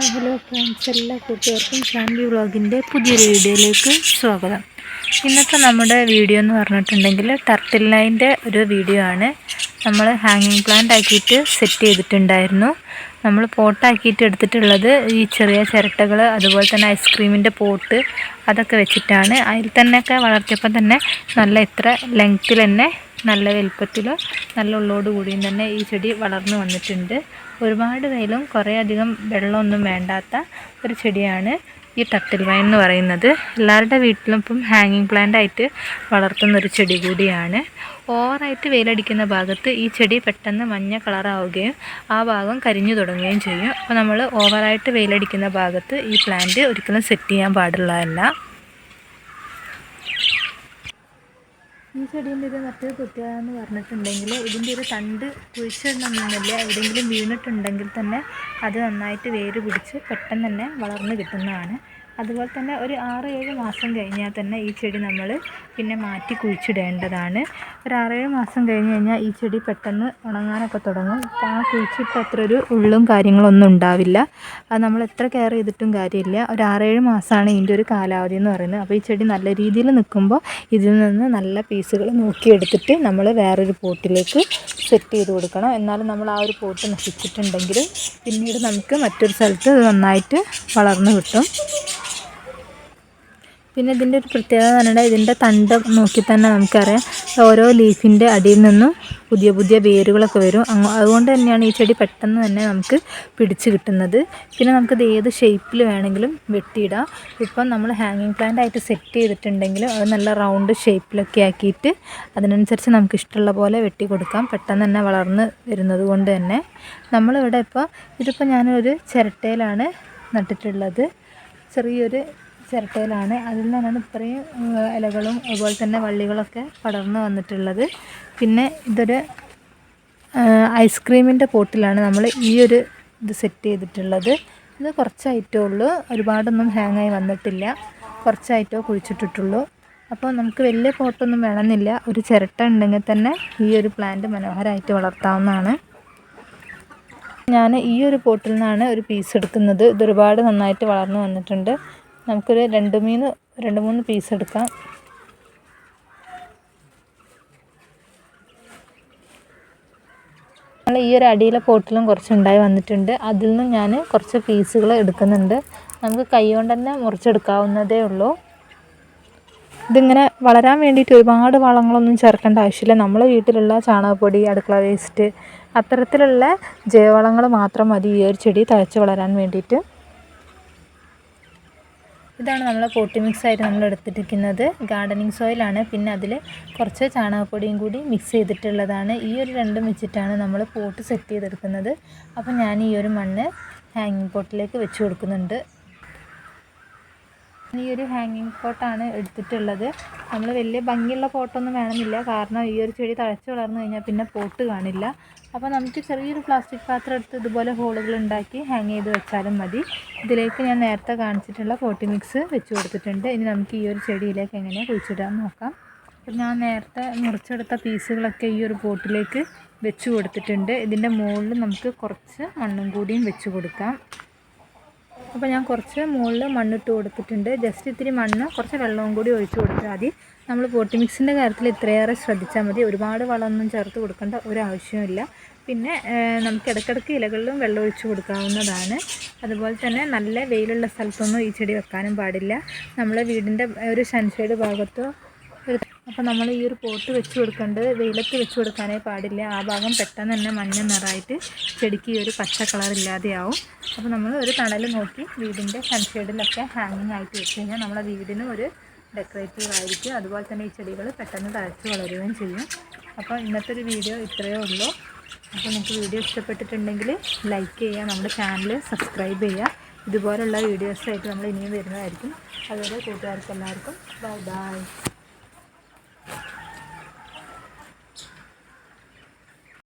Friends എല്ലാ കൂട്ടുകാർക്കും family വ്ളോഗിന്റെ പുതിയൊരു വീഡിയോയിലേക്ക് സ്വാഗതം. ഇന്നത്തെ നമ്മുടെ വീഡിയോ എന്ന് പറഞ്ഞിട്ടുണ്ടെങ്കിൽ ടർട്ടിൽ ലൈന്റെ ഒരു വീഡിയോ ആണ്. നമ്മൾ ഹാങ്ങിങ് പ്ലാന്റ് ആക്കിയിട്ട് സെറ്റ് ചെയ്തിട്ടുണ്ടായിരുന്നു. നമ്മൾ പോട്ടാക്കിയിട്ട് എടുത്തിട്ടുള്ളത് ഈ ചെറിയ ചിരട്ടകൾ അതുപോലെ തന്നെ ഐസ്ക്രീമിന്റെ പോട്ട് അതൊക്കെ വെച്ചിട്ടാണ്. അതിൽ തന്നെയൊക്കെ വളർത്തിയപ്പോൾ തന്നെ നല്ല ഇത്ര ലെങ്ത്തിൽ തന്നെ നല്ല വലുപ്പത്തിലും നല്ല ഉള്ളോട് കൂടിയും തന്നെ ഈ ചെടി വളർന്നു വന്നിട്ടുണ്ട്. ഒരുപാട് വെയിലും കുറേ അധികം വെള്ളമൊന്നും വേണ്ടാത്ത ഒരു ചെടിയാണ് ഈ ടട്ടിൽ വൈൻ എന്ന് പറയുന്നത് എല്ലാവരുടെ വീട്ടിലും ഇപ്പം ഹാങ്ങിങ് പ്ലാന്റ് ആയിട്ട് വളർത്തുന്ന ഒരു ചെടി കൂടിയാണ്. ഓവറായിട്ട് വെയിലടിക്കുന്ന ഭാഗത്ത് ഈ ചെടി പെട്ടെന്ന് മഞ്ഞ കളറാവുകയും ആ ഭാഗം കരിഞ്ഞു തുടങ്ങുകയും ചെയ്യും. അപ്പോൾ നമ്മൾ ഓവറായിട്ട് വെയിലടിക്കുന്ന ഭാഗത്ത് ഈ പ്ലാന്റ് ഒരിക്കലും സെറ്റ് ചെയ്യാൻ പാടുള്ളതല്ല. ഈ ചെടീന്റെ ഇത് മറ്റൊരു പ്രത്യേകത എന്ന് പറഞ്ഞിട്ടുണ്ടെങ്കിൽ ഇതിന്റെ ഒരു തണ്ട് കുഴിച്ചിടണമെന്നില്ല. എവിടെയെങ്കിലും വീണിട്ടുണ്ടെങ്കിൽ തന്നെ അത് നന്നായിട്ട് വേര് പിടിച്ച് പെട്ടെന്ന് തന്നെ വളർന്ന് കിട്ടുന്നതാണ്. അതുപോലെ തന്നെ ഒരു ആറ് ഏഴ് മാസം കഴിഞ്ഞാൽ തന്നെ ഈ ചെടി നമ്മൾ പിന്നെ മാറ്റി കുഴിച്ചിടേണ്ടതാണ്. ഒരു ആറേഴ് മാസം കഴിഞ്ഞ് കഴിഞ്ഞാൽ ഈ ചെടി പെട്ടെന്ന് ഉണങ്ങാനൊക്കെ തുടങ്ങും. അപ്പോൾ ആ കുഴിച്ചിട്ട് അത്ര ഒരു ഉള്ളും കാര്യങ്ങളൊന്നും ഉണ്ടാവില്ല. അത് നമ്മൾ എത്ര കെയർ ചെയ്തിട്ടും കാര്യമില്ല. ഒരു ആറേഴ് മാസമാണ് ഇതിന്റെ ഒരു കാലാവധി എന്ന് പറയുന്നത്. അപ്പോൾ ഈ ചെടി നല്ല രീതിയിൽ നിൽക്കുമ്പോൾ ഇതിൽ നിന്ന് നല്ല പീസുകൾ നോക്കിയെടുത്തിട്ട് നമ്മൾ വേറൊരു പോട്ടിലേക്ക് സെറ്റ് ചെയ്ത് കൊടുക്കണം. എന്നാലും നമ്മൾ ആ ഒരു പോട്ട് നശിച്ചിട്ടുണ്ടെങ്കിൽ പിന്നീട് നമുക്ക് മറ്റൊരു സ്ഥലത്ത് നന്നായിട്ട് വളർന്നു കിട്ടും. പിന്നെ ഇതിന്റെ ഒരു പ്രത്യേകത എന്ന് പറഞ്ഞാൽ ഇതിന്റെ തണ്ട് നോക്കി തന്നെ നമുക്കറിയാം. ഓരോ ലീഫിന്റെ അടിയിൽ നിന്നും പുതിയ പുതിയ വേരുകളൊക്കെ വരും. അതുകൊണ്ട് തന്നെയാണ് ഈ ചെടി പെട്ടെന്ന് തന്നെ നമുക്ക് പിടിച്ച് കിട്ടുന്നത്. പിന്നെ നമുക്കിത് ഏത് ഷേപ്പിൽ വേണമെങ്കിലും വെട്ടിയിടാം. ഇപ്പം നമ്മൾ ഹാങ്ങിങ് പ്ലാന്റ് ആയിട്ട് സെറ്റ് ചെയ്തിട്ടുണ്ടെങ്കിൽ അത് നല്ല റൗണ്ട് ഷേപ്പിലൊക്കെ ആക്കിയിട്ട് അതിനനുസരിച്ച് നമുക്ക് ഇഷ്ടമുള്ള പോലെ വെട്ടി കൊടുക്കാം. പെട്ടെന്ന് തന്നെ വളർന്ന് വരുന്നത് കൊണ്ട് തന്നെ. നമ്മളിവിടെ ഇപ്പോൾ ഇതിപ്പോൾ ഞാനൊരു ചിരട്ടയിലാണ് നട്ടിട്ടുള്ളത്. ചെറിയൊരു ചിരട്ടയിലാണ്. അതിൽ നിന്നാണ് ഇത്രയും ഇലകളും അതുപോലെ തന്നെ വള്ളികളൊക്കെ പടർന്നു വന്നിട്ടുള്ളത്. പിന്നെ ഇതൊരു ഐസ്ക്രീമിന്റെ പോട്ടിലാണ് നമ്മൾ ഈ ഒരു ഇത് സെറ്റ് ചെയ്തിട്ടുള്ളത്. ഇത് കുറച്ചായിട്ടേ ഉള്ളൂ. ഒരുപാടൊന്നും ഹാങ്ങായി വന്നിട്ടില്ല. കുറച്ചായിട്ടോ കുഴിച്ചിട്ടിട്ടുള്ളൂ. അപ്പോൾ നമുക്ക് വലിയ പോട്ടൊന്നും വേണമെന്നില്ല. ഒരു ചിരട്ട ഉണ്ടെങ്കിൽ തന്നെ ഈ ഒരു പ്ലാന്റ് മനോഹരമായിട്ട് വളർത്താവുന്നതാണ്. ഞാൻ ഈ ഒരു പോട്ടിൽ നിന്നാണ് ഒരു പീസ് എടുക്കുന്നത്. ഇത് ഒരുപാട് നന്നായിട്ട് വളർന്നു വന്നിട്ടുണ്ട്. നമുക്കൊരു രണ്ട് മൂന്ന് രണ്ട് മൂന്ന് പീസ് എടുക്കാം. നമ്മൾ ഈ ഒരു അടിയിലെ പോട്ടിലും കുറച്ചുണ്ടായി വന്നിട്ടുണ്ട്. അതിൽ നിന്നും ഞാൻ കുറച്ച് പീസുകൾ എടുക്കുന്നുണ്ട്. നമുക്ക് കൈ കൊണ്ട് തന്നെ മുറിച്ചെടുക്കാവുന്നതേ ഉള്ളൂ. ഇതിങ്ങനെ വളരാൻ വേണ്ടിയിട്ട് ഒരുപാട് വളങ്ങളൊന്നും ചേർക്കേണ്ട ആവശ്യമില്ല. നമ്മളെ വീട്ടിലുള്ള ചാണകപ്പൊടി അടുക്കള വേസ്റ്റ് അത്തരത്തിലുള്ള ജൈവവളങ്ങൾ മാത്രം മതി ഈ ഒരു ചെടി തഴച്ച് വളരാൻ വേണ്ടിയിട്ട്. ഇതാണ് നമ്മൾ പോട്ടി മിക്സ് ആയിട്ട് നമ്മൾ എടുത്തിരിക്കുന്നത്. ഗാർഡനിങ് സോയിലാണ്. പിന്നെ അതിൽ കുറച്ച് ചാണകപ്പൊടിയും കൂടി മിക്സ് ചെയ്തിട്ടുള്ളതാണ്. ഈ ഒരു രണ്ടും വെച്ചിട്ടാണ് നമ്മൾ പോട്ട് സെറ്റ് ചെയ്തെടുക്കുന്നത്. അപ്പോൾ ഞാൻ ഈ ഒരു മണ്ണ് ഹാങ്ങിങ് പോട്ടിലേക്ക് വെച്ച് കൊടുക്കുന്നുണ്ട്. ഈ ഒരു ഹാങ്ങിങ് പോട്ടാണ് എടുത്തിട്ടുള്ളത്. നമ്മൾ വലിയ ഭംഗിയുള്ള പോട്ടൊന്നും വേണമെന്നില്ല. കാരണം ഈ ഒരു ചെടി തഴച്ച് വളർന്നു കഴിഞ്ഞാൽ പിന്നെ പോട്ട് കാണില്ല. അപ്പോൾ നമുക്ക് ചെറിയൊരു പ്ലാസ്റ്റിക് പാത്രം എടുത്ത് ഇതുപോലെ ഹോളുകൾ ഉണ്ടാക്കി ഹാങ് ചെയ്ത് വെച്ചാലും മതി. ഇതിലേക്ക് ഞാൻ നേരത്തെ കാണിച്ചിട്ടുള്ള പോട്ടി മിക്സ് വെച്ച് കൊടുത്തിട്ടുണ്ട്. ഇനി നമുക്ക് ഈ ഒരു ചെടിയിലേക്ക് എങ്ങനെ കുഴിച്ചിടാൻ നോക്കാം. അപ്പം ഞാൻ നേരത്തെ മുറിച്ചെടുത്ത പീസുകളൊക്കെ ഈ ഒരു പോട്ടിലേക്ക് വെച്ച് കൊടുത്തിട്ടുണ്ട്. ഇതിന്റെ മുകളിൽ നമുക്ക് കുറച്ച് മണ്ണും കൂടിയും വെച്ച് കൊടുക്കാം. അപ്പോൾ ഞാൻ കുറച്ച് മുകളിൽ മണ്ണിട്ട് കൊടുത്തിട്ടുണ്ട്. ജസ്റ്റ് ഇത്തിരി മണ്ണ് കുറച്ച് വെള്ളവും കൂടി ഒഴിച്ചു കൊടുത്താൽ മതി. നമ്മൾ പോട്ടി മിക്സിന്റെ കാര്യത്തിൽ ഇത്രയേറെ ശ്രദ്ധിച്ചാൽ മതി. ഒരുപാട് വളമൊന്നും ചേർത്ത് കൊടുക്കേണ്ട ഒരു ആവശ്യമില്ല പിന്നെ നമുക്ക് ഇടയ്ക്കിടയ്ക്ക് ഇലകളിലും വെള്ളം ഒഴിച്ചു കൊടുക്കാവുന്നതാണ്. അതുപോലെ തന്നെ നല്ല വെയിലുള്ള സ്ഥലത്തൊന്നും ഈ ചെടി വെക്കാനും പാടില്ല. നമ്മൾ വീടിന്റെ ഒരു സൺഷെയ്ഡ് ഭാഗത്തോ അപ്പോൾ നമ്മൾ ഈ ഒരു പോട്ട് വെച്ച് കൊടുക്കേണ്ടത് വെയിലത്ത് വെച്ച് കൊടുക്കാനേ പാടില്ല. ആ ഭാഗം പെട്ടെന്ന് തന്നെ മഞ്ഞ നിറായിട്ട് ചെടിക്ക് ഈ ഒരു പച്ച കളർ ഇല്ലാതെയാവും. അപ്പോൾ നമ്മൾ ഒരു തണൽ നോക്കി വീടിന്റെ സൺഷെയ്ഡിലൊക്കെ ഹാങ്ങിങ് ആയിട്ട് വെച്ച് കഴിഞ്ഞാൽ നമ്മളെ വീടിന് ഒരു ഡെക്കറേറ്റീവ് ആയിരിക്കും. അതുപോലെ തന്നെ ഈ ചെടികൾ പെട്ടെന്ന് തഴച്ച് വളരുകയും ചെയ്യും. അപ്പോൾ ഇന്നത്തെ ഒരു വീഡിയോ ഇത്രയേ ഉള്ളൂ. അപ്പോൾ നിങ്ങൾക്ക് വീഡിയോ ഇഷ്ടപ്പെട്ടിട്ടുണ്ടെങ്കിൽ ലൈക്ക് ചെയ്യുക നമ്മുടെ ചാനൽ സബ്സ്ക്രൈബ് ചെയ്യുക. ഇതുപോലുള്ള വീഡിയോസായിട്ട് നമ്മൾ ഇനിയും വരുന്നതായിരിക്കും. അതുപോലെ കൂട്ടുകാർക്ക് എല്ലാവർക്കും ബൈ ബൈ